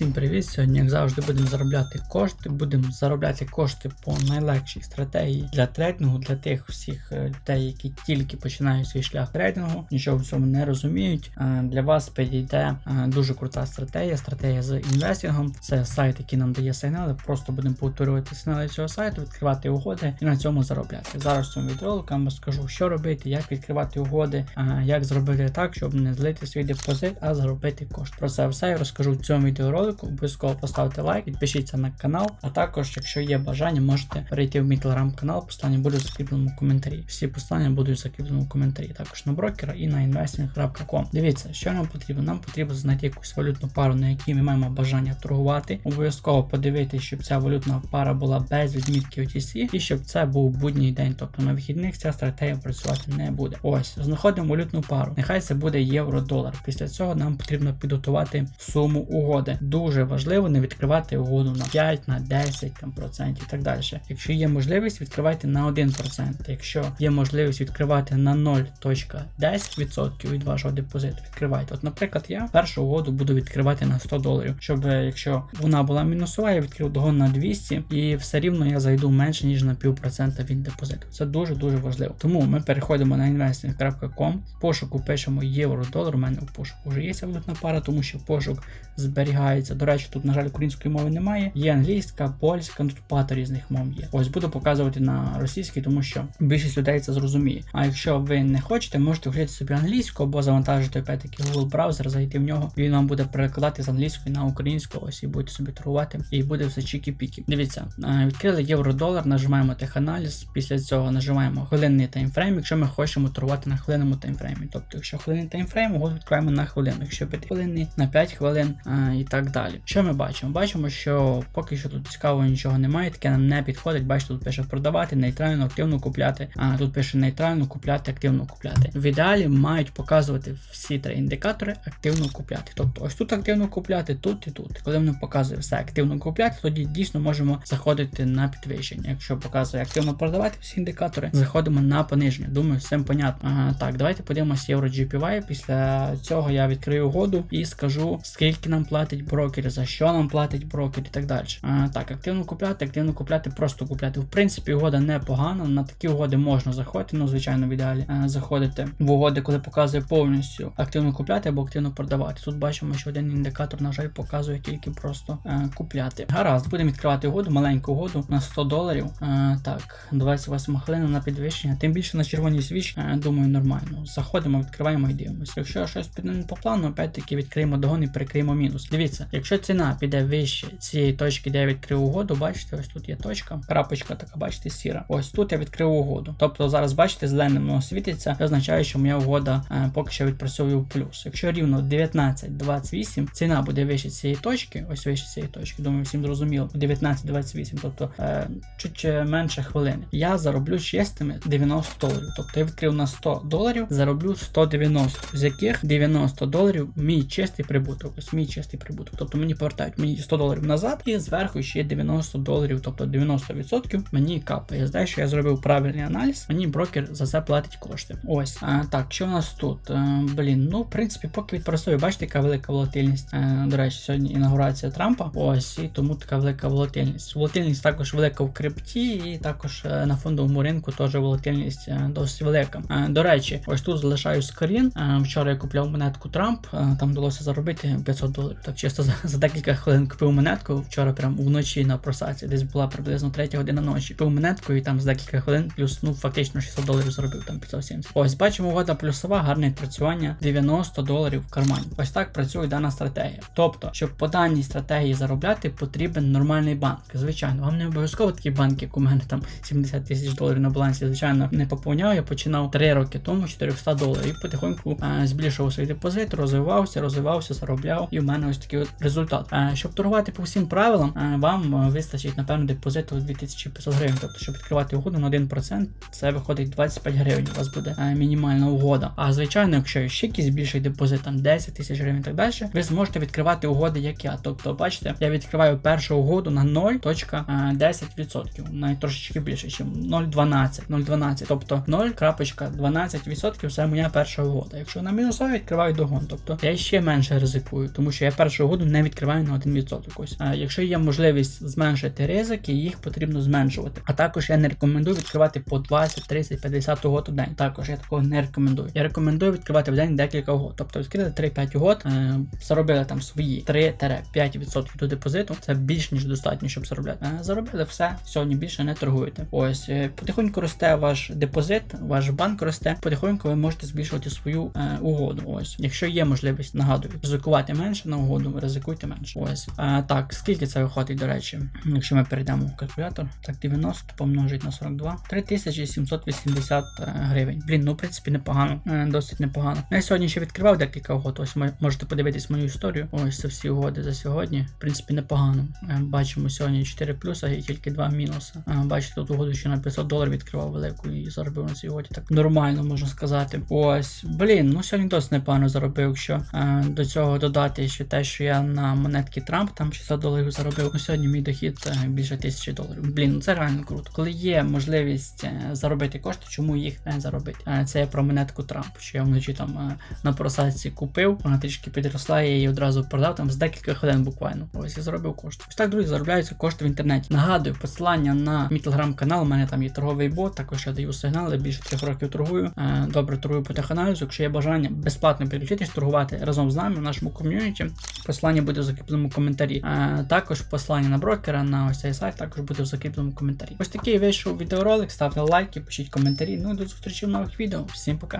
Всім привіт! Сьогодні, як завжди, будемо заробляти кошти. Будемо заробляти кошти по найлегшій стратегії для трейдингу, для тих всіх е, людей, які тільки починають свій шлях трейдингу, нічого в цьому не розуміють. Е, Для вас підійде е, дуже крута стратегія, стратегія з інвестингом. Це сайт, який нам дає сигнали. Просто будемо повторювати сигнали цього сайту, відкривати угоди і на цьому заробляти. Зараз в цьому вам скажу, що робити, як відкривати угоди, як зробити так, щоб не злити свій депозит, а заробити кошти. Про це все я розкажу в цьому відеоролику. Обов'язково поставте лайк, підпишіться на канал. А також, якщо є бажання, можете перейти в мій телеграм-канал. Посилання буде в закріпленому коментарі. Всі посилання будуть в закріпленому коментарі. Також на брокера і на investing.com. Дивіться, що нам потрібно. Нам потрібно знайти якусь валютну пару, на якій ми маємо бажання торгувати. Обов'язково подивитися, щоб ця валютна пара була без відмітки OTC і щоб це був будній день, тобто на вихідних ця стратегія працювати не буде. Ось, знаходимо валютну пару. Нехай це буде євро-долар. Після цього нам потрібно підготувати суму угоди. Дуже важливо не відкривати угоду на 5, на 10 там, процентів і так далі. Якщо є можливість, відкривайте на 1%. Якщо є можливість відкривати на 0.10% від вашого депозиту, відкривайте. От, наприклад, я першу угоду буду відкривати на 100 доларів, щоб е, якщо вона була мінусова, я відкрив догон на 200 і все рівно я зайду менше ніж на півпроцента від депозиту. Це дуже дуже важливо. Тому ми переходимо на investing.com, в пошуку пишемо євро-долар. У мене в пошуку вже є валютна пара, тому що пошук зберігається. До речі, тут, на жаль, української мови немає. Є англійська, польська, ну тут багато різних мов є. Ось буду показувати на російській, тому що більшість людей це зрозуміє. А якщо ви не хочете, можете включити собі англійську або завантажити опять-таки Google браузер, зайти в нього. Він вам буде перекладати з англійської на українську. Ось і будете собі торгувати, і буде все чікі-пікі. Дивіться, е, відкрили євро-долар, нажимаємо теханаліз. Після цього нажимаємо хвилинний таймфрейм, якщо ми хочемо торгувати на хвилинному таймфреймі. Тобто, якщо хвилинний таймфрейм, угоду відкриваємо на хвилину, якщо 5 хвилинний, на 5 хвилин а, і так далі. Що ми бачимо? Бачимо, що поки що тут цікавого нічого немає, таке нам не підходить. Бачите, тут пише продавати, нейтрально, активно купляти. А тут пише нейтрально купляти, активно купляти. В ідеалі мають показувати всі три індикатори активно купляти. Тобто ось тут активно купляти, тут і тут. Коли воно показує все активно купляти, тоді дійсно можемо заходити на підвищення. Якщо показує активно продавати всі індикатори, заходимо на пониження. Думаю, всім понятно. Ага, так, давайте подивимося євро GPY. Після цього я відкрию угоду і скажу, скільки нам платить брокер, за що нам платить брокер і так далі. А, так, активно купляти, активно купляти, просто купляти. В принципі, угода непогана. На такі угоди можна заходити, ну, звичайно, в ідеалі а, заходити в угоди, коли показує повністю активно купляти або активно продавати. Тут бачимо, що один індикатор, на жаль, показує тільки просто а, купляти. Гаразд, будемо відкривати угоду, маленьку угоду на 100 доларів. А, так, 28 хвилина на підвищення. Тим більше на червоній свіч, а, думаю, нормально. Заходимо, відкриваємо і дивимося. Якщо щось піде не по плану, опять-таки відкриємо догон і перекриємо мінус. Дивіться, якщо ціна піде вище цієї точки, де я відкрив угоду, бачите, ось тут є точка, крапочка така, бачите, сіра. Ось тут я відкрив угоду. Тобто зараз, бачите, зеленим воно світиться, це означає, що моя угода е, поки що відпрацьовує в плюс. Якщо рівно 19.28, ціна буде вище цієї точки, ось вище цієї точки, думаю, всім зрозуміло, 19.28, тобто е, чуть е, менше хвилини. Я зароблю чистими 90 доларів. Тобто я відкрив на 100 доларів, зароблю 190, з яких 90 доларів мій чистий прибуток. Ось мій чистий прибуток. Тобто мені повертають мені 100 доларів назад, і зверху ще 90 доларів, тобто 90% мені капає. Знаю, що я зробив правильний аналіз, мені брокер за це платить кошти. Ось. А, так, що у нас тут? А, блін, ну в принципі, поки відпрацює, бачите, яка велика волатильність. А, до речі, сьогодні інаугурація Трампа. Ось, і тому така велика волатильність. Волатильність також велика в крипті, і також е, на фондовому ринку теж волатильність е, досить велика. Е, До речі, ось тут залишаю скрін. Е, Вчора я купляв монетку Трамп, е, там вдалося заробити 500 доларів. Так чисто за, за декілька хвилин купив монетку. Вчора прям вночі на просаці, десь була приблизно 3 година ночі. Купив монетку і там за декілька хвилин плюс ну фактично 600 доларів заробив, там 570. Ось бачимо, угода плюсова, гарне відпрацювання 90 доларів в кармані. Ось так працює дана стратегія. Тобто, щоб по даній стратегії заробляти, потрібен нормальний банк. Звичайно, вам не обов'язково такий банк, як у мене там 70 тисяч доларів на балансі. Звичайно, не поповняв. Я починав 3 роки тому 400 доларів потихоньку е, збільшував свій депозит, розвивався, розвивався, заробляв. І в мене ось такий от результат. Е, щоб торгувати по всім правилам, е, вам е, вистачить, напевно, депозиту 2500 гривень. Тобто, щоб відкривати угоду на 1%, це виходить 25 гривень. У вас буде мінімальна угода. А звичайно, якщо ще якийсь більший депозит, там 10 тисяч гривень і так далі, ви зможете відкривати угоди, як я. Тобто, бачите, я відкриваю першу угоду на 0.10%, навіть трошечки більше, ніж 0.12, 0.12, тобто 0.12% це моя перша угода. Якщо на мінусові відкриваю догон, тобто я ще менше ризикую, тому що я першу угоду не відкриваю на 1%. Ось. Е, якщо є можливість зменшити ризики, їх потрібно зменшувати. А також я не рекомендую відкривати по 20, 30, 50 угод у день. Також я такого не рекомендую. Я рекомендую відкривати в день декілька угод. Тобто відкрили 3-5 угод, е, заробили там свої 3-5% до депозиту. Це більш ніж достатньо, щоб заробляти. Е, заробили все, сьогодні більше не торгуєте. Ось е, потихоньку росте ваш депозит, ваш банк росте. Потихоньку ви можете збільшувати свою е, угоду. Ось, якщо є можливість, нагадую, ризикувати менше на угоду, ризикуйте менше. Ось е, так, скільки це виходить, до речі, якщо ми перейдемо в калькулятор, так 90 помножить на 42, 3780 е, гривень. Блін, ну в принципі непогано, е, досить непогано. Я сьогодні ще відкривав декілька угод. Ось ми можете подивитись мою історію. Ось це всі угоди за сьогодні. В принципі, непогано. Е, Бачимо сьогодні 4 плюса і тільки 2 мінуси. Бачите, тут угоду ще на 500 доларів відкривав велику і заробив на цій. Так нормально можна сказати. Ось, блін, ну сьогодні досить непогано заробив. Якщо до цього додати ще те, що я на монетки Трамп там 600 доларів заробив. Ну сьогодні мій дохід е, більше тисячі доларів. Блін, ну це реально круто. Коли є можливість е, заробити кошти, чому їх не заробити? Це я про монетку Трамп, що я вночі там е, на просадці купив, вона трішки підросла, я її одразу продав там з декілька хвилин буквально. Ось я заробив кошти. Ось так, друзі, заробляються кошти в інтернеті. Нагадую, посилання на мій телеграм-канал. У мене там є торговий бот, також я даю сигнали, більше трьох років торгую. Добре торгую по теханалізу. Якщо є бажання безплатно підключитись, торгувати разом з нами в нашому ком'юніті. Посилання буде в закріпленому коментарі. Е, Також посилання на брокера на ось цей сайт також буде в закріпленому коментарі. Ось такий вийшов відеоролик. Ставте лайки, пишіть коментарі. Ну і до зустрічі в нових відео. Всім пока.